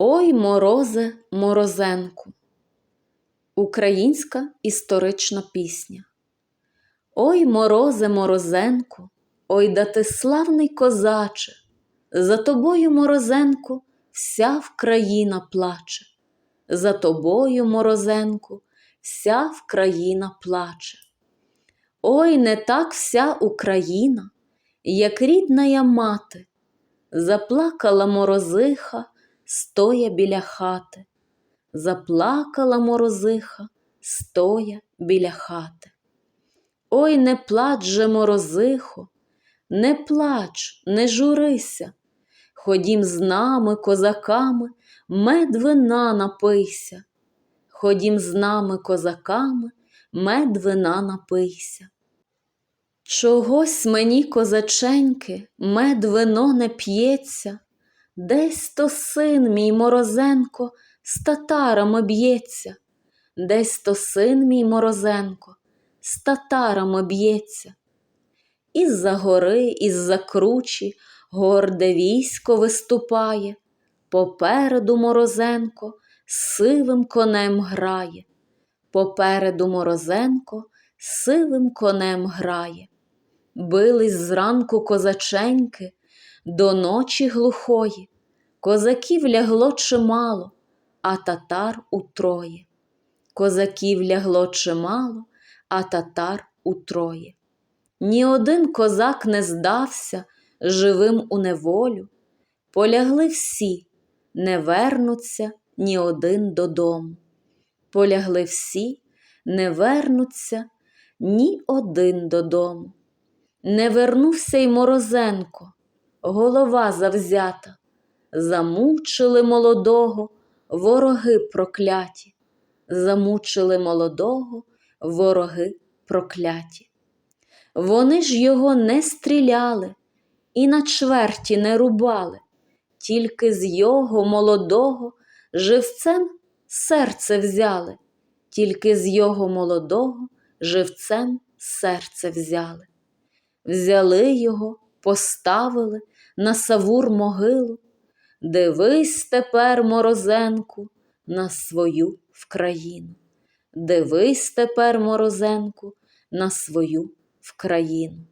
Ой морозе морозенку. Українська історична пісня. Ой морозе морозенку, ой да ти славний козаче, за тобою, морозенку, вся Вкраїна плаче, за тобою, морозенку, вся Вкраїна плаче. Ой, не так вся Україна, як рідна я мати, заплакала морозиха, стоя біля хати, заплакала морозиха, стоя біля хати. Ой, не плач же, морозихо, не плач, не журися, ходім з нами, козаками, мед вина напийся. Ходім з нами, козаками, мед вина напийся. Чогось мені, козаченьки, мед вино не п'ється, десь то син мій морозенко з татарами б'ється, десь то син мій морозенко з татарами б'ється. Із-за гори, із-за кручі горде військо виступає, попереду морозенко сивим конем грає, попереду морозенко сивим конем грає. Бились зранку козаченьки до ночі глухої, козаків лягло чимало, а татар утроє. Козаків лягло чимало, а татар утроє. Ні один козак не здався живим у неволю, полягли всі, не вернуться ні один додому. Полягли всі, не вернуться ні один додому. Не вернувся й морозенко, голова завзята, замучили молодого вороги прокляті, замучили молодого вороги прокляті. Вони ж його не стріляли і на чверті не рубали, тільки з його молодого живцем серце взяли, тільки з його молодого живцем серце взяли. Взяли його, поставили на савур могилу. Дивись тепер, морозенку, на свою Вкраїну. Дивись тепер, морозенку, на свою Вкраїну.